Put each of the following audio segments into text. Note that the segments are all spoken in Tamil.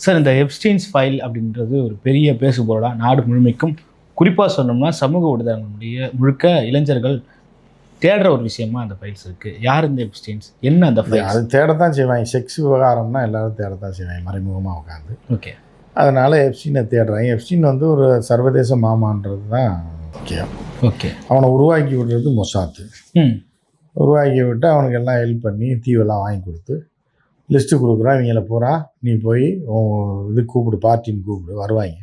சார் இந்த எப்ஸ்டீன்ஸ் ஃபைல் அப்படின்றது ஒரு பெரிய பேசுபொருளாக நாடு முழுமைக்கும் குறிப்பாக சொன்னோம்னா சமூக ஊடகங்களுடைய முழுக்க இளைஞர்கள் தேடுற ஒரு விஷயமா அந்த ஃபைல்ஸ் இருக்கு. யார் இந்த எப்ஸ்டீன்ஸ் என்ன அந்த ஃபைல்ஸ் அது தேடத்தான் செய்வாங்க. செக்ஸ் விவகாரம்னா எல்லாரும் தேடத்தான் செய்வாங்க மறைமுகமாக உட்காந்து ஓகே அதனால எஃப்சினை தேடுறாங்க. எஃப்சின் வந்து ஒரு சர்வதேச மாமான்றது தான் முக்கியம். ஓகே அவனை உருவாக்கி விடுறது மொசாத்து. ம். உருவாக்கி விட்டு அவனுக்கு எல்லாம் ஹெல்ப் பண்ணி தீவெல்லாம் வாங்கி கொடுத்து லிஸ்ட்டு கொடுக்குறான் இவங்கள பூரா நீ போய் இது கூப்பிடு பார்ட்டின்னு கூப்பிடு வருவாங்க.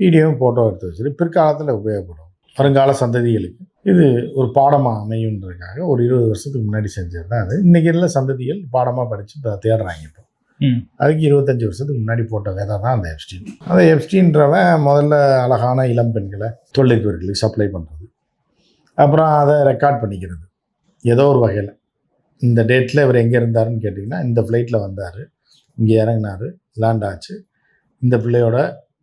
வீடியோவும் ஃபோட்டோ எடுத்து வச்சுட்டு பிற்காலத்தில் உபயோகப்படும். வருங்கால சந்ததிகளுக்கு. இது ஒரு பாடமாக அமையுன்றதுக்காக ஒரு இருபது வருஷத்துக்கு முன்னாடி செஞ்சது தான் அது. இன்றைக்கி உள்ள சந்ததிகள் பாடமாக படித்து இப்போ தேடுறாங்க இப்போ. அதுக்கு இருபத்தஞ்சி வருஷத்துக்கு முன்னாடி போட்ட விதை தான் அந்த எப்ஸ்டீன் அந்த எப்ஸ்டீன்றவன் முதல்ல அழகான இளம் பெண்களை தொழிலதிபர்களுக்கு சப்ளை பண்ணுறது அப்புறம் அதை ரெக்கார்ட் பண்ணிக்கிறது. ஏதோ ஒரு வகையில். இந்த டேட்டில் இவர் எங்கே இருந்தாருன்னு கேட்டிங்கன்னா இந்த ஃப்ளைட்டில் வந்தார். இங்கே இறங்கினார். லேண்ட் ஆச்சு. இந்த பிள்ளையோட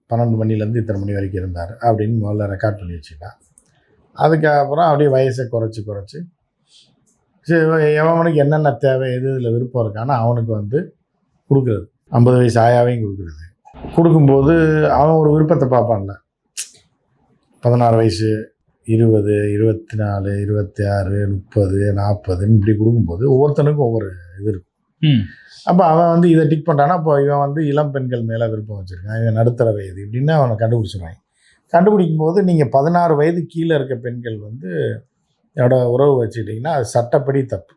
பன்னெண்டு மணிலேருந்து இத்தனை மணி வரைக்கும் இருந்தார் அப்படின்னு முதல்ல ரெக்கார்ட் பண்ணி வச்சுக்கிட்டான் அதுக்கப்புறம் அப்படியே வயசை குறைச்சி குறைச்சி. சரி எவனுக்கு என்னென்ன தேவை எது இதில் விருப்பம் இருக்கானோ அவனுக்கு வந்து கொடுக்குறது. ஐம்பது வயசு ஆயாவையும் கொடுக்குறது. கொடுக்கும்போது அவன் ஒரு விருப்பத்தை பார்ப்பான்ல. பதினாறு வயசு இருபது இருபத்தி நாலு இருபத்தி ஆறு முப்பது நாற்பதுன்னு இப்படி கொடுக்கும்போது ஒவ்வொருத்தனுக்கும் ஒவ்வொரு இது இருக்கும். ம். அப்போ அவன் வந்து இதை டிக் பண்ணுறான்னா அப்போ இவன் வந்து இளம் பெண்கள் மேலே விருப்பம் வச்சுருக்கான். இவன் நடுத்தர வயது இப்படின்னு அவனை கண்டுபிடிச்சிடுவாங்க கண்டுபிடிக்கும் போது நீங்கள் பதினாறு வயது கீழே இருக்க பெண்கள் வந்து என்னோட உறவு வச்சுக்கிட்டிங்கன்னா அது சட்டப்படி தப்பு.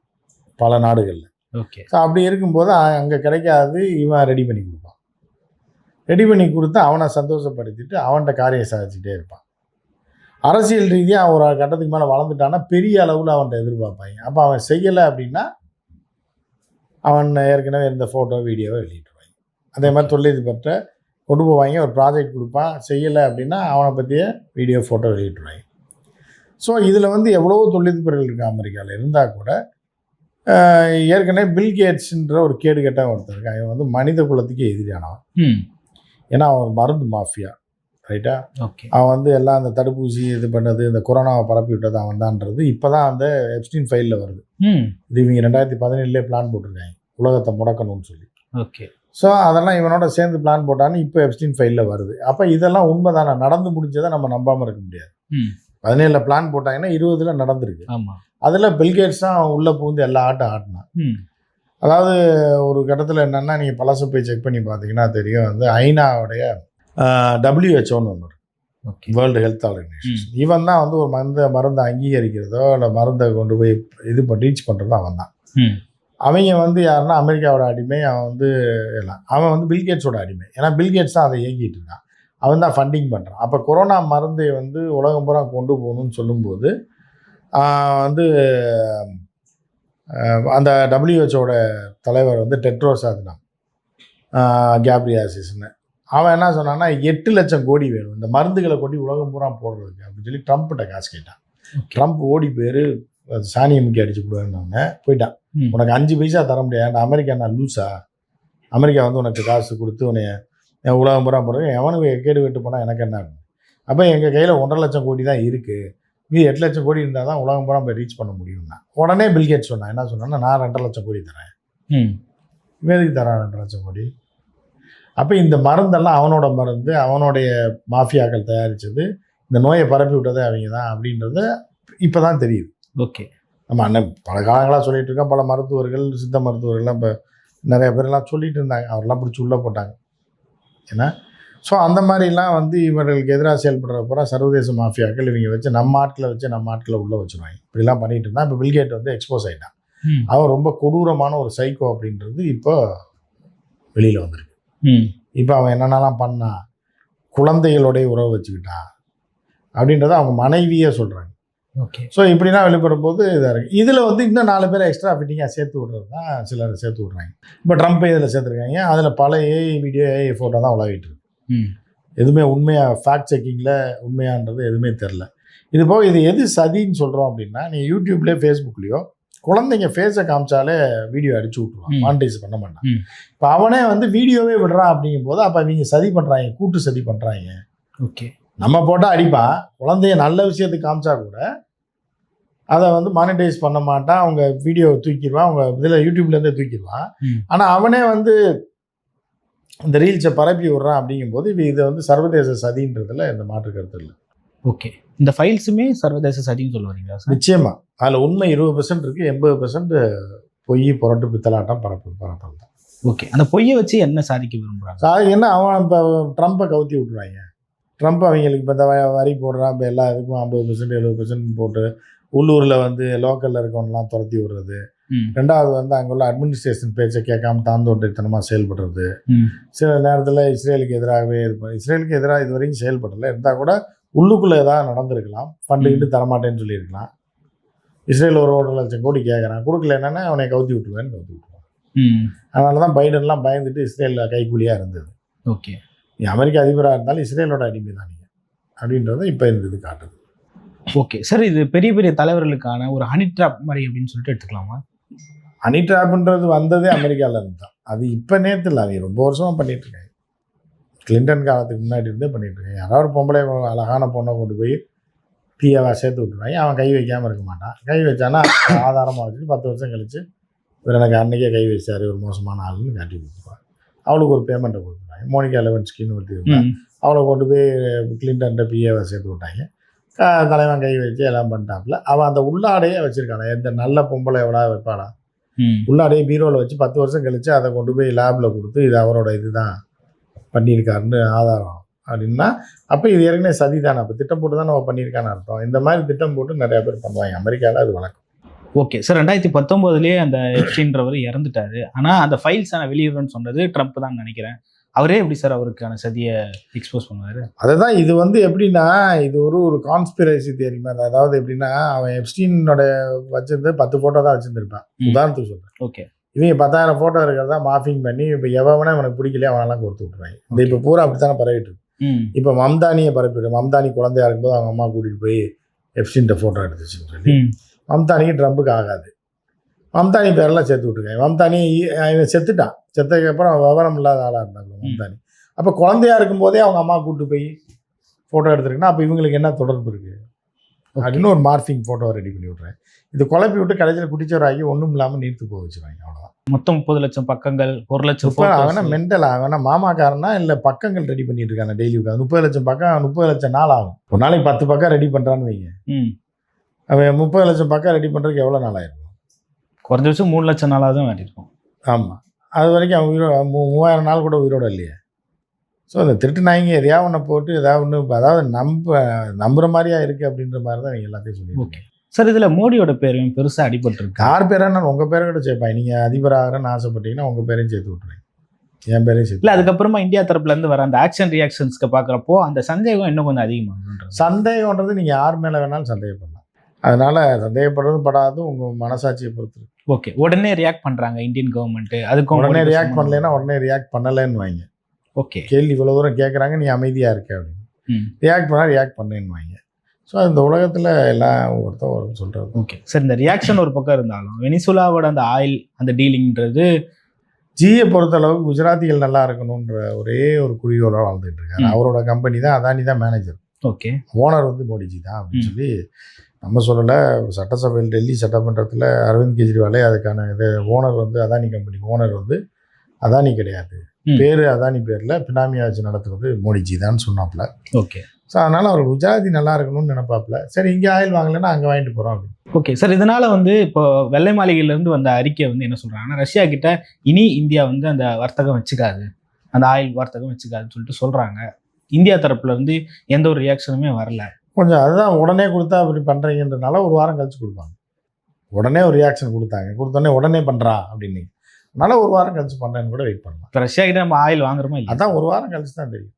பல நாடுகளில். ஓகே. ஸோ அப்படி இருக்கும்போது அங்கே கிடைக்காது இவன் ரெடி பண்ணி கொடுப்பான். ரெடி பண்ணி கொடுத்து அவனை சந்தோஷப்படுத்திட்டு அவன்கிட்ட காரியம் சாதிச்சுட்டே இருப்பான். அரசியல் ரீதியாக ஒரு கட்டத்துக்கு மேலே வளர்ந்துட்டான்னா பெரிய அளவில் அவன்கிட்ட எதிர்பார்ப்பாங்க. அப்போ அவன் செய்யலை அப்படின்னா அவன் ஏற்கனவே இருந்த ஃபோட்டோ வீடியோவை வெளியிட்டுருவாங்க அதே மாதிரி தொழிலதிபர்கிட்ட கொண்டு போவாங்க ஒரு ப்ராஜெக்ட் கொடுப்பான் செய்யலை அப்படின்னா அவனை பற்றிய வீடியோ ஃபோட்டோ வெளியிட்டுருவாங்க ஸோ இதில் வந்து எவ்வளவோ தொழிலதிபர்கள் இருக்கு அமெரிக்காவில் இருந்தால் கூட ஏற்கனவே பில் கேட்ஸ்ன்ற ஒரு கேடு கெட்ட ஒருத்தர் இருக்கான். இவன் வந்து மனித குலத்துக்கே எதிரியானவன். ஏன்னா அவன் மருந்து மாஃபியா. ரைட்டா? ஓகே. அவன் வந்து எல்லாம் அந்த தடுப்பூசி இது பண்ணது இந்த கொரோனாவை பரப்பி விட்டது அவன் தான்ன்றது இப்போ தான் அந்த எப்ஸ்டின் ஃபைலில் வருது இது இவங்க ரெண்டாயிரத்தி பதினேழுலேயே பிளான் போட்டிருக்காங்க. உலகத்தை முடக்கணும்னு சொல்லி. ஓகே. ஸோ அதெல்லாம் இவனோட சேர்ந்து பிளான் போட்டான்னு இப்போ எப்ஸ்டின் ஃபைலில் வருது. அப்போ இதெல்லாம் உண்மைதானே? நடந்து முடிஞ்சதை நம்ம நம்பாமல் இருக்க முடியாது. பதினேழில் பிளான் போட்டாங்கன்னா இருபதுல நடந்திருக்கு. அதில் பில்கேட்ஸ் தான் உள்ளே பூந்து எல்லா ஆட்டம் ஆட்டினான். அதாவது ஒரு கட்டத்தில் என்னென்னா நீங்கள் பழசு போய் செக் பண்ணி பார்த்தீங்கன்னா தெரியும். வந்து ஐநாவுடைய டபிள்யூஹெச்ஓன்னு ஒன்று ஓகே வேர்ல்டு ஹெல்த் ஆர்கனைசேஷன் இவன் தான் வந்து ஒரு மருந்து மருந்தை அங்கீகரிக்கிறதோ இல்லை மருந்தை கொண்டு போய் இது பண்ணி ரீச் பண்ணுறதோ அவன் தான். அவங்க வந்து யாருன்னா அமெரிக்காவோட அடிமை அவன் வந்து எல்லாம் அவன் வந்து பில்கேட்ஸோட அடிமை. ஏன்னா பில்கேட்ஸ் தான் அதை இயக்கிட்டு இருக்கான். அவன் தான் ஃபண்டிங் பண்ணுறான் அப்போ கொரோனா மருந்தை வந்து உலகம் பூரா கொண்டு போகணும்னு சொல்லும்போது வந்து அந்த டபிள்யூஹெச்ஓட தலைவர் வந்து டெட்ரோஸ் அதுதான் கேப்ரியாசிஸ்னு. அவன் என்ன சொன்னான்னா எட்டு லட்சம் கோடி வேணும். இந்த மருந்துகளை கொண்டு உலகம் பூரா போடுறதுக்கு அப்படின்னு சொல்லி ட்ரம்ப்கிட்ட காசு கேட்டான். ட்ரம்ப் ஓடி போயிரு சாணியை முக்கி அடிச்சு கொடுவேன்னு போயிட்டான். உனக்கு அஞ்சு பைசா தர முடியாது. அமெரிக்கா நான் லூஸா அமெரிக்கா வந்து உனக்கு காசு கொடுத்து உன்னைய என் உலகம் பூரா போடுறது எவனுக்கு கேடு வெட்டு போனால் எனக்கு என்ன? ஆகும் அப்போ எங்கள் கையில் ஒன்றரை லட்சம் கோடி தான் இருக்குது மீதி எட்டு லட்சம் கோடி இருந்தால் தான் உலகம் பூரா போய் ரீச் பண்ண முடியும்னா. உடனே பில்கேட் சொன்னான். என்ன சொன்னான்னா நான் ரெண்டரை லட்சம் கோடி தரேன். ம். இவன் எதுக்கு தரான் ரெண்டரை லட்சம் கோடி? அப்போ இந்த மருந்தெல்லாம் அவனோட மருந்து அவனுடைய மாஃபியாக்கள் தயாரித்தது இந்த நோயை பரப்பி விட்டதே அவங்க தான் அப்படின்றது இப்போ தான் தெரியுது. ஓகே. நம்ம அண்ணன் பல காலங்களாக சொல்லிட்டு இருக்கோம் பல மருத்துவர்கள் சித்த மருத்துவர்கள்லாம் இப்போ நிறைய பேர்லாம் சொல்லிட்டு இருந்தாங்க. அவரெல்லாம் பிடிச்சி உள்ளே போட்டாங்க. ஏன்னா ஸோ அந்த மாதிரிலாம் வந்து இவர்களுக்கு எதிராக செயல்படுற பூரா சர்வதேச மாஃபியாக்கள். இவங்க வச்சு நம்ம ஆட்களை வச்சு நம்ம ஆட்களை உள்ளே வச்சுருவாங்க. இப்படிலாம் பண்ணிட்டு இருந்தான். இப்போ பில்கேட் வந்து எக்ஸ்போஸ் ஆகிட்டான் அவன் ரொம்ப கொடூரமான ஒரு சைக்கோ அப்படின்றது இப்போ வெளியில் வந்திருக்கு. இப்போ அவன் என்னென்னலாம் பண்ணான் குழந்தைகளுடைய உறவு வச்சுக்கிட்டான். அப்படின்றத அவங்க மனைவியே சொல்கிறாங்க ஓகே. ஸோ இப்படிலாம் வெளிப்படும் போது இதாக இருக்குது இதில் வந்து இன்னும் நாலு பேர் எக்ஸ்ட்ரா ஃபிட்டிங்காக சேர்த்து விட்றது தான் சிலர் சேர்த்து விட்றாங்க. இப்போ ட்ரம்ப் இதில் சேர்த்துருக்காங்க. அதில் பல ஏஐ வீடியோ ஏஐ ஃபோட்டோ தான் உலகிட்டு இருக்கு. எதுவுமே உண்மையாக ஃபேக்ட் செக்கிங்கில் உண்மையான்றது எதுவுமே தெரில இது போக இது எது சதின்னு சொல்கிறோம் அப்படின்னா நீங்கள் யூடியூப்லேயோ ஃபேஸ்புக்லேயோ குழந்தைங்க ஃபேஸை காமிச்சாலே வீடியோ அடிச்சு விட்ருவான். மானிட்டைஸ் பண்ண மாட்டான். இப்போ அவனே வந்து வீடியோவே விடுறான் அப்படிங்கும் போது அப்போ அவங்க சதி பண்ணுறாங்க கூட்டு சதி பண்ணுறாங்க ஓகே. நம்ம போட்டால் அடிப்பான் குழந்தைய நல்ல விஷயத்துக்கு காமிச்சா கூட அதை வந்து மானிட்டைஸ் பண்ண மாட்டான். அவங்க வீடியோ தூக்கிடுவான். அவங்க இதில் யூடியூப்லேருந்தே தூக்கிடுவான். ஆனால் அவனே வந்து இந்த ரீல்ஸை பரப்பி விடுறான் அப்படிங்கும்போது இது வந்து சர்வதேச சதின்றதுல எந்த மாற்று கருத்து இல்லை. ஓகே இந்த ஃபைல்ஸுமே சர்வதேச சதின்னு சொல்ல வரீங்களா சார் நிச்சயமா. அதில் உண்மை இருபது பெர்சன்ட் இருக்குது எண்பது பெர்சன்ட் பொய் புரட்டு பித்தலாட்டம் பரப்பு பரப்பல் தான் ஓகே அந்த பொய்யை வச்சு என்ன சாதிக்க விரும்புறாங்க? சாதி என்ன அவன் இப்போ ட்ரம்ப்பை கவுத்தி விட்ருவாங்க ட்ரம்ப் அவங்களுக்கு இப்போ இந்த வரி போடுறான் இப்போ எல்லா இதுக்கும் ஐம்பது பெர்சன்ட் எழுபது பெர்சன்ட் போட்டு உள்ளூரில் வந்து லோக்கலில் இருக்கவங்கலாம் துரத்தி விடுறது. ரெண்டாவது வந்து அங்கே உள்ள அட்மினிஸ்ட்ரேஷன் பேச்சை கேட்காம தாந்தோட்டித்தனமாக செயல்படுறது. சில நேரத்தில் இஸ்ரேலுக்கு எதிராகவே இருப்போம் இஸ்ரேலுக்கு எதிராக இது வரைக்கும் செயல்படலை. இருந்தால் கூட உள்ளுக்குள்ளே ஏதாவது நடந்திருக்கலாம் ஃபண்டுக்கிட்டு தரமாட்டேன்னு சொல்லியிருக்கலாம். இஸ்ரேல் ஒரு ஒன்றரை லட்சம் கோடி கேட்குறான். கொடுக்கல என்னன்னா அவனை கவுத்தி விட்டுருவேன்னு கவுத்தி விட்டுருவான். ம். அதனால தான் பைடன்லாம் பயந்துட்டு இஸ்ரேலில் கைக்கூலியாக இருந்தது. ஓகே. நீ அமெரிக்க அதிபராக இருந்தாலும் இஸ்ரேலோட அடிமை தான் நீங்கள் அப்படின்றத இப்போ இந்த இது காட்டுது. ஓகே. சார் இது பெரிய பெரிய தலைவர்களுக்கான ஒரு ஹனி ட்ராப் மாதிரி அப்படின்னு சொல்லிட்டு எடுத்துக்கலாமா? ஹனி ட்ராப்ன்றது வந்ததே அமெரிக்காவில் இருந்து தான். அது இப்போ இல்லை அவங்க ரொம்ப வருஷமாக பண்ணிட்டு இருக்காங்க. கிளின்டன் காலத்துக்கு முன்னாடி இருந்தே பண்ணிட்டு இருக்காங்க யாராவது ஒரு பொம்பளை அழகான பொண்ணை கொண்டு போய் தீயவா சேர்த்து விட்டுருவாங்க. அவன் கை வைக்காமல் இருக்க மாட்டான். கை வச்சானா ஆதாரமாக வச்சுட்டு பத்து வருஷம் கழிச்சு இவர் எனக்கு அன்னைக்கே கை வச்சாரு ஒரு மோசமான ஆளுன்னு காட்டி கொடுத்துருவாங்க அவளுக்கு ஒரு பேமெண்ட்டை கொடுத்துருவாங்க மோனிகா லெவன்ஸ்கின்னு ஒருத்தி அவளை கொண்டு போய் கிளின்டன்ட்ட பிஏவை சேர்த்து விட்டாங்க. தலைவன் கை வச்சு எல்லாம் பண்ணிட்டாப்புல. அவன் அந்த உள்ளாடையே வச்சிருக்கான. எந்த நல்ல பொம்பளை எவ்வளோ வைப்பாளா? உள்ளாடையே பீரோவில் வச்சு பத்து வருஷம் கழிச்சு அதை கொண்டு போய் லேபில் கொடுத்து இது அவரோட இதுதான். பண்ணியிருக்காருன்னு ஆதாரம் அப்படின்னா அப்போ இது ஏற்கனவே சதி தானே. அப்போ திட்டம் போட்டு தான் நம்ம பண்ணியிருக்கான்னு அர்த்தம். இந்த மாதிரி திட்டம் போட்டு நிறைய பேர் பண்ணுவாங்க. அமெரிக்காவில் அது வழக்கம். ஓகே. சார் ரெண்டாயிரத்தி பத்தொம்போதுலேயே அந்த எப்ஸ்டின்றவர் இறந்துட்டாரு. ஆனால் அந்த ஃபைல்ஸ் நான் வெளியிடுறேன்னு சொன்னது ட்ரம்ப் தான் நினைக்கிறேன். அவரே எப்படி சார் அவருக்கான சதியை எக்ஸ்போஸ் பண்ணுவார்? அதுதான் இது வந்து எப்படின்னா இது ஒரு ஒரு கான்ஸ்பிரசி தியரி மாதிரி. அதாவது எப்படின்னா அவன் எப்ஸ்டீனோட வச்சிருந்து பத்து ஃபோட்டோ தான் வச்சுருந்துருப்பான். உதாரணத்துக்கு சொல்கிறேன் ஓகே. இவங்க பத்தாயிரம் ஃபோட்டோ இருக்கிறதா மாஃபிங் பண்ணி இப்போ எவனே அவனுக்கு பிடிக்கலையே அவனெல்லாம் கொடுத்து விட்ருவாங்க இந்த இப்போ பூரா அப்படித்தானே பரவிட்டு இருக்கு. இப்போ மம்தானியை பரப்பிடு. மம்தானி குழந்தையா இருக்கும்போது அவங்க அம்மா கூட்டிகிட்டு போய் எப்ஸ்டின்ட்ட ஃபோட்டோ எடுத்துச்சுன்னு சொல்லி மம்தானிக்கு ட்ரம்புக்கு ஆகாது. மம்தானி பேரெல்லாம் சேர்த்து விட்ருக்காங்க மம்தானி இவன் செத்துட்டான். செத்ததுக்கப்புறம் விவரம் இல்லாத ஆளாக இருந்தாங்க மம்தானி. அப்போ குழந்தையா இருக்கும்போதே அவங்க அம்மா கூப்பிட்டு போய் ஃபோட்டோ எடுத்துருக்குன்னா அப்போ இவங்களுக்கு என்ன தொடர்பு இருக்குது அப்படின்னு ஒரு மார்ஃபிங் ஃபோட்டோ ரெடி பண்ணி விட்றேன் இது குழப்பி விட்டு கடைசியில் குட்டிச்சவராகி ஒன்றும் இல்லாமல் நீர்த்து போக வச்சுருவாங்க அவ்வளோதான் மொத்தம் முப்பது லட்சம் பக்கங்கள் ஒரு லட்சம் அவனா. மென்டல் அவனா மாமாக்காரனா இல்லை பக்கங்கள் ரெடி பண்ணிட்டு இருக்காங்க டெய்லி உட்காந்து முப்பது லட்சம் பக்கம் முப்பது லட்சம் நாள் ஆகும். ஒரு நாளைக்கு பத்து பக்கம் ரெடி பண்ணுறான்னு வைங்க. ம். அவன் முப்பது லட்சம் பக்கம் ரெடி பண்ணுறதுக்கு எவ்வளோ நாள் ஆயிருக்கும் குறைஞ்சபட்சம் மூணு லட்சம் நாளாக தான் வேண்டியிருக்கும் ஆமாம் அது வரைக்கும் அவன் உயிரோ மூ- மூவாயிரம் நாள் கூட உயிரோட இல்லையே. ஸோ அந்த திருட்டு நாய்ங்க எதையாவது ஒன்று போட்டு ஏதாவது ஒன்று அதாவது நம்ப நம்புற மாதிரியா இருக்குது அப்படின்ற மாதிரி தான் நீங்கள் எல்லாத்தையும் சொல்லியிருக்கீங்க ஓகே. சார் இதில் மோடியோட பேரும் பெருசாக அடிபட்டிருக்கு. யார் பேரான உங்கள் பேரை கூட சேர்ப்பாங்க நீங்கள் அதிபராகிறன்னு ஆசைப்பட்டீங்கன்னா உங்கள் பேரையும் சேர்த்து விட்ருங்க என் பேரையும் இல்லை சேர்த்து அதுக்கப்புறமா இந்தியா தரப்புல இருந்து வர அந்த ஆக்ஷன் ரியாக்ஷன்ஸ்க்கு பார்க்குறப்போ அந்த சந்தேகம் இன்னும் கொஞ்சம் அதிகமாகுன்றது சந்தேகம்ன்றது நீங்கள் யார் மேலே வேணாலும் சந்தேகப்படலாம். அதனால் சந்தேகப்படுறதும் படாது உங்கள் மனசாட்சியை பொறுத்து. ஓகே. உடனே ரியாக்ட் பண்றாங்க இந்தியன் கவர்மெண்ட் அதுக்கும் உடனே ரியாக்ட் பண்ணலைன்னா உடனே ரியாக்ட் பண்ணலைன்னு வாங்க. ஓகே. கேள்வி இவ்வளோ தூரம் கேட்குறாங்க நீ அமைதியாக இருக்க அப்படின்னு. ரியாக்ட் பண்ணால் ரியாக்ட் பண்ணேன்னு வாங்க. ஸோ இந்த உலகத்தில் எல்லாம் ஒருத்தர் ஒரு சொல்கிறது ஓகே. சார் இந்த ரியாக்ஷன் ஒரு பக்கம் இருந்தாலும் வெனிசுலாவோட அந்த ஆயில் அந்த டீலிங்ன்றது ஜியை பொறுத்தளவுக்கு குஜராத்திகள் நல்லா இருக்கணுன்ற ஒரே ஒரு குறியோட வாழ்ந்துட்டு இருக்காரு. அவரோட கம்பெனி தான் அதானி தான் மேனேஜர் ஓகே. ஓனர் வந்து மோடிஜி தான் அப்படின்னு. சொல்லி நம்ம சொல்லலை சட்டசபையில் டெல்லி சட்டமன்றத்தில் அரவிந்த் கெஜ்ரிவாலே அதுக்கான இது ஓனர் வந்து அதானி கம்பெனி ஓனர் வந்து அதானி கிடையாது. பேர் அதானி பேரில் பினாமியா வச்சு நடத்துறது மோடிஜி தான் சொன்னாப்புல ஓகே. ஸோ அதனால் அவர் குஜராத்தி நல்லா இருக்கணும்னு நினைப்பாப்புல சரி இங்கே ஆயில் வாங்கலைன்னா அங்கே வாங்கிட்டு போகிறோம் அப்படின்னு. ஓகே சார் இதனால வந்து இப்போ வெள்ளை மாளிகையில இருந்து வந்த அறிக்கை வந்து என்ன சொல்றாங்கன்னா ரஷ்யா கிட்ட இனி இந்தியா வந்து அந்த வர்த்தகம் வச்சுக்காது. அந்த ஆயில் வர்த்தகம் வச்சுக்காதுன்னு சொல்லிட்டு சொல்றாங்க. இந்தியா தரப்புல இருந்து எந்த ஒரு ரியாக்ஷனுமே வரல. கொஞ்சம் அதுதான் உடனே கொடுத்தா அப்படி பண்ணுறீங்கன்றனால ஒரு வாரம் கழிச்சு கொடுப்பாங்க. உடனே ஒரு ரியாக்ஷன் கொடுத்தாங்க. கொடுத்தோடனே உடனே பண்ணுறா அப்படின்னு. அதனால ஒரு வாரம் கழிச்சு பண்ணுறேன்னு கூட வெயிட் பண்ணலாம். இப்போ ரஷ்யா கிட்ட நம்ம ஆயில் வாங்குறோமா இல்லை அதான் ஒரு வாரம் கழிச்சு தான் தெரியும்.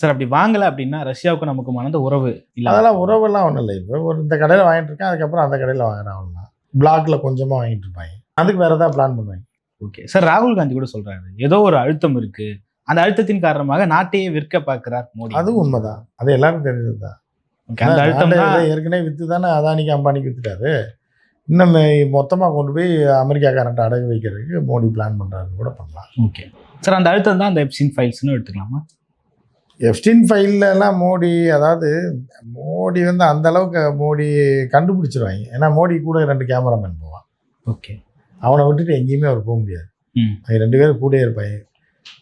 சார் அப்படி வாங்கல அப்படின்னா ரஷ்யாவுக்கு நமக்கு மனத உறவு இல்ல. அதெல்லாம் உறவெல்லாம் ஒன்றும் இல்லை. இப்போ ஒரு இந்த கடையில் வாங்கிட்டு இருக்கேன் அதுக்கப்புறம் அந்த கடையில் வாங்குறேன் அவ்வளோதான் பிளாக்ல கொஞ்சமாக வாங்கிட்டு இருப்பாங்க. அதுக்கு வேறு ஏதாவது பிளான் பண்ணுவாங்க? ஓகே சார் ராகுல் காந்தி கூட சொல்றாரு ஏதோ ஒரு அழுத்தம் இருக்கு. அந்த அழுத்தத்தின் காரணமாக நாட்டையே விற்க பார்க்கிறார் மோடி. அதுவும் உண்மைதான். அது எல்லாரும் தெரிஞ்சது தான் அந்த அழுத்தம் ஏற்கனவே வித்து தானே அதானிக்கு அம்பானிக்கு வித்துட்டாரு. இன்னும் மொத்தமாக கொண்டு போய் அமெரிக்காக்காரன்ட்ட அடகு வைக்கிறதுக்கு மோடி பிளான் பண்ணுறாருன்னு கூட பண்ணலாம். ஓகே. சார் அந்த அழுத்தம் தான் அந்த எப்சின் ஃபைல்ஸ்னு எடுத்துக்கலாமா? எஃப்டின் ஃபைல்லாம் மோடி அதாவது மோடி வந்து அந்த அளவுக்கு மோடி கண்டுபிடிச்சிருவாங்க. ஏன்னா மோடி கூட ரெண்டு கேமராமேன் போவான். ஓகே. அவனை விட்டுட்டு எங்கேயுமே அவர் போக முடியாது. ம். அவங்க ரெண்டு பேரும் கூடயே இருப்பாங்க.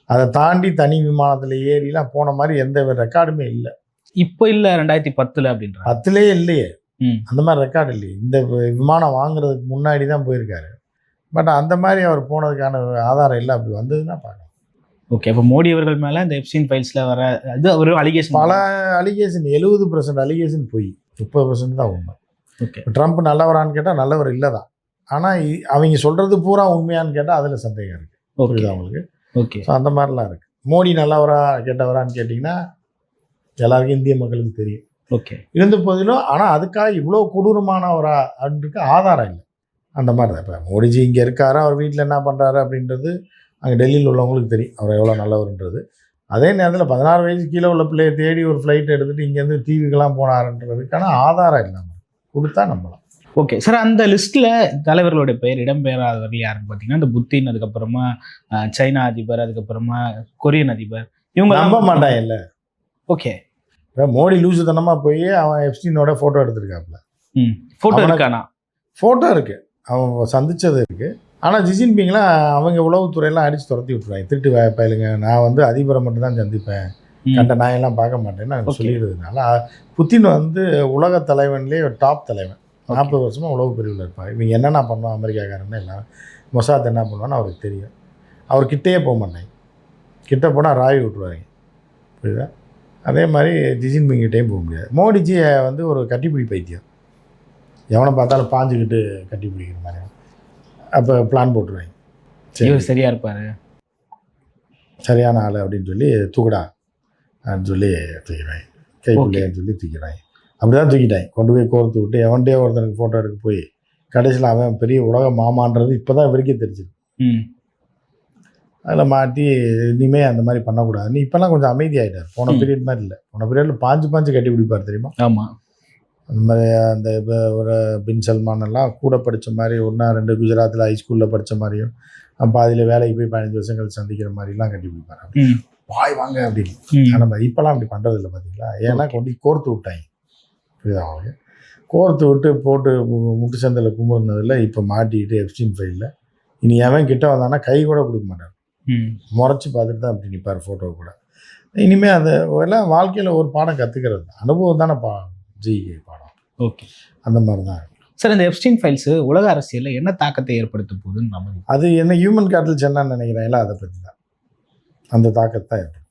அதை தாண்டி தனி விமானத்தில் ஏறிலாம் போன மாதிரி எந்த ரெக்கார்டுமே இல்லை. இப்போ இல்ல ரெண்டாயிரத்தி பத்துல அப்படின்றாங்க. பத்துலேயே இல்லையே. அந்த மாதிரி ரெக்கார்டு இல்லையே. இந்த விமானம் வாங்குறதுக்கு முன்னாடி தான் போயிருக்காரு. பட் அந்த மாதிரி அவர் போனதுக்கான ஆதாரம் இல்லை. அப்படி வந்ததுன்னா பார்க்கலாம். ஓகே அப்போ மோடி அவர்கள் மேல இந்த எப்சின் ஃபைல்ஸ்ல வர அது ஒரு அலிகேஷன் பல அலிகேஷன் எழுபது பர்சன்ட் அலிகேஷன் போய். முப்பது பர்சன்ட் தான் உண்மை. ஓகே ட்ரம்ப் நல்லவரான்னு கேட்டால் நல்லவர் இல்லை தான். ஆனால் அவங்க சொல்கிறது பூரா உண்மையான்னு கேட்டால் அதில் சந்தேகம் இருக்குது ஓகே புரியுதா உங்களுக்கு? ஓகே ஸோ அந்த மாதிரிலாம் இருக்குது மோடி நல்லவரா கெட்டவரான்னு கேட்டிங்கன்னா எல்லாருக்கும் இந்திய மக்களுக்கு தெரியும். ஓகே. இருந்த போதிலும் ஆனால் அதுக்காக இவ்வளோ கொடூரமானவரா அப்படின்றதுக்கு ஆதாரம் இல்லை. அந்த மாதிரி தான். இப்போ மோடிஜி இங்கே இருக்காரா அவர் வீட்டில் என்ன பண்ணுறாரு அப்படின்றது அங்கே டெல்லியில் உள்ளவங்களுக்கு தெரியும். அவர் எவ்வளோ நல்லவர்ன்றது. அதே நேரத்தில் பதினாறு வயசு கீழே உள்ள பிள்ளையை தேடி ஒரு ஃப்ளைட் எடுத்துகிட்டு இங்கேருந்து தீவுக்கெல்லாம் போனாருன்றதுக்கான ஆதாரம் இல்லாமல் கொடுத்தா நம்பலாம். ஓகே. சார் அந்த லிஸ்ட்ல தலைவர்களுடைய பெயர் இடம்பெறாதவர்கள் யாருன்னு பார்த்தீங்கன்னா இந்த புத்தின் அதுக்கப்புறமா சைனா அதிபர் அதுக்கப்புறமா கொரியன் அதிபர் இவங்க நம்ப மாட்டான் இல்லை. ஓகே. மோடி லூசுத்தனமாக போய் அவன் எப்ஸ்டீனோட ஃபோட்டோ எடுத்திருக்காப்புல. ம். ஃபோட்டோ இருக்கானா? ஃபோட்டோ இருக்குது அவன் சந்திச்சது இருக்குது ஆனால் ஜிஜின்பிங்லாம் அவங்க உளவுத்துறையெல்லாம் அடித்து துரத்தி விட்டுருவாங்க. திருட்டு பயலுங்க நான் வந்து அதிபரை மட்டும் தான் சந்திப்பேன். கண்ட நாயெல்லாம் பார்க்க மாட்டேன்னு அவங்க. சொல்லிடுறதுனால புத்தின் வந்து உலக தலைவன்லேயே ஒரு டாப் தலைவன். நாற்பது வருஷமாக உளவு பிரிவில் இருப்பாங்க இவங்க என்னென்ன பண்ணுவோம் அமெரிக்காக்காரன்னு எல்லாம் மொசாத் என்ன பண்ணுவான்னு அவருக்கு தெரியும். அவர் கிட்டேயே போக மாட்டாங்க. கிட்ட போனால் ராய் விட்டுருவாங்க. புரியுதா? அதே மாதிரி ஜிஜின்பிங் கிட்டேயும் போக முடியாது. மோடிஜி வந்து ஒரு கட்டிப்பிடி பைத்தியம். எவனை பார்த்தாலும் பாஞ்சுக்கிட்டு கட்டி பிடிக்கிற மாதிரி. அப்போ பிளான் போட்டுருவாங்க. சரி. இவர் சரியா இருப்பாரு. சரியான ஆள் அப்படின்னு சொல்லி தூக்குடா அப்படின்னு சொல்லி தூக்கிடுவாங்க. கைப்பிள்ளைன்னு சொல்லி தூக்கிடுவாங்க. அப்படி தான் தூக்கிட்டாங்க. கொண்டு போய் கோர்த்து விட்டு எவன்டே ஒருத்தனுக்கு ஃபோட்டோ எடுக்க போய் கடைசியில் அவன் பெரிய உலக மாமான்றது இப்போ தான் இவருக்கே தெரிஞ்சிருக்கு. அதில் மாட்டி இனிமே அந்த மாதிரி பண்ணக்கூடாது. நீ இப்போல்லாம் கொஞ்சம் அமைதியாயிட்டார் போன. பீரியட் மாதிரி இல்லை. போன பீரியடில் பாஞ்சு பாஞ்சு கட்டி பிடிப்பார் தெரியுமா? ஆமா. அந்த மாதிரி அந்த இப்ப ஒரு பின் சல்மான் எல்லாம் கூட படித்த மாதிரி ஒன்றா ரெண்டு குஜராத்தில் ஹைஸ்கூலில் படித்த மாதிரியும் பாதியில் வேலைக்கு போய் பதினஞ்சு வருஷம் கழிச்சு சந்திக்கிற மாதிரிலாம் கட்டி பிடிப்பார். வாய் வாங்க அப்படின்னு. ஆனால் இப்போலாம் அப்படி பண்ணுறது இல்லை பார்த்தீங்களா ஏன்னா கொண்டு கோர்த்து விட்டாங்க. புரியுதா? கோர்த்து விட்டு போட்டு முட்டு சந்தையில் கும்பிடுனதில் இப்போ மாட்டிக்கிட்டு எப்ஸ்டின் ஃபைலில் இனி எவன் கிட்ட வந்தானா கை கூட கொடுக்க மாட்டார். முறைச்சி பார்த்துட்டு தான் அப்படி நிற்பார் ஃபோட்டோ கூட. இனிமேல் அது எல்லாம் வாழ்க்கையில் ஒரு பாடம் கற்றுக்கிறது அனுபவம் தானே பா ஜிகே பாடம். ஓகே. அந்த மாதிரி தான் சார் இந்த எப்ஸ்டின் ஃபைல்ஸ் உலக அரசியல்ல என்ன தாக்கத்தை ஏற்படுத்த போகுதுன்னு நம்ம அது என்ன ஹியூமன் கேட்டல் சென்னான்னு நினைக்கிறேன். அதை பற்றி தான். அந்த தாக்கத்தை தான் ஏற்படும்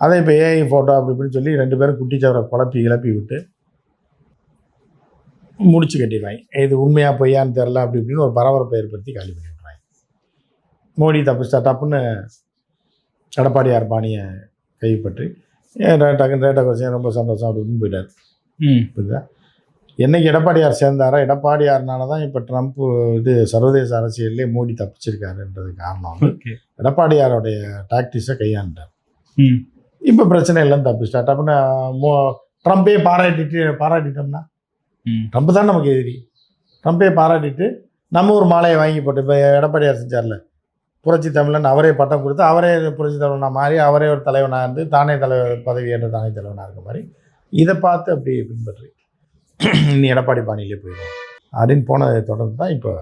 அதை இப்போ ஏஐ ஃபோட்டோ அப்படி இப்படின்னு சொல்லி ரெண்டு பேரும் குட்டிச்சவரை குழப்பி கிளப்பி விட்டு முடிச்சு கட்டிடுவாங்க. இது உண்மையா பொய்யான்னு தெரில அப்படி இப்படின்னு ஒரு பரபரப்பை ஏற்படுத்தி காலி பண்ணி மோடி தப்பிச்சிட்டா டப்புன்னு எடப்பாடியார் பாணியை கைப்பற்றி டக்குன்னு ரேட்டை வச்சு ரொம்ப சந்தோஷம் அப்படி இப்படின்னு போயிட்டார். புரியுதா? என்னைக்கு எடப்பாடியார் சேர்ந்தாரா எடப்பாடியார்னால தான் இப்போ ட்ரம்ப் இது சர்வதேச அரசியல்லே மோடி தப்பிச்சிருக்காருன்றது காரணம். எடப்பாடியாருடைய டாக்டிஸை கையாண்டார். இப்போ பிரச்சனை இல்லைன்னு தப்பிச்சிட்டா டப்புன்னு மோ ட்ரம்ப்பே பாராட்டிட்டு பாராட்டிட்டோம்னா? ம். ட்ரம்ப் தான் நமக்கு எதிரி. ட்ரம்ப்பே பாராட்டிட்டு நம்ம ஒரு மாலையை வாங்கி போட்டு இப்போ எடப்பாடியார் செஞ்சார்ல புரட்சி தமிழன் அவரே பட்டம் கொடுத்து அவரே புரட்சி தலைவனாக மாறி அவரே ஒரு தலைவனாக இருந்து தானே தலைவர் பதவி ஏற்ற தானே தலைவனாக இருக்க மாதிரி இதை பார்த்து அப்படி பின்பற்றி நீ எடப்பாடி பாணியிலே போயிடும் அப்படின்னு போனதை தொடர்ந்து தான் இப்போ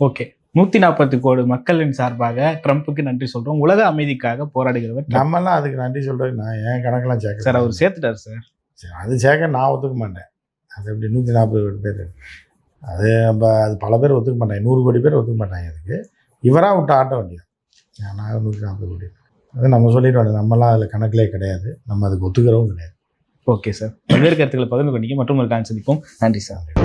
ஓகே. நூத்தி நாற்பது கோடி மக்களின் சார்பாக ட்ரம்ப்புக்கு நன்றி சொல்றோம். உலக அமைதிக்காக போராடுகிறவர். நம்மலாம் அதுக்கு நன்றி சொல்கிறதுக்கு நான் என் கணக்கெல்லாம் சேர்க்க சார் அவர் சேர்த்துட்டார் சார். சரி, அது சேர்க்க நான் ஒத்துக்க மாட்டேன். அது எப்படி நூற்றி நாற்பது கோடி பேர்? அது நம்ம அது பல பேர் ஒத்துக்க மாட்டாங்க. நூறு கோடி பேர் ஒத்துக்க மாட்டாங்க அதுக்கு. இவராக விட்டு ஆட்ட வேண்டியது. நான் நூற்றி நாற்பது கோடி. அது நம்ம சொல்லிடுவோம் நம்மலாம் அதில் கணக்கிலே கிடையாது. நம்ம அதுக்கு ஒத்துக்கிறவும் கிடையாது. Okay sir. பல்வேறு கருத்துக்களை பகிர்ந்து கொண்டீங்க. மற்றும் ஒரு கான் சந்திப்போம். நன்றி சார்.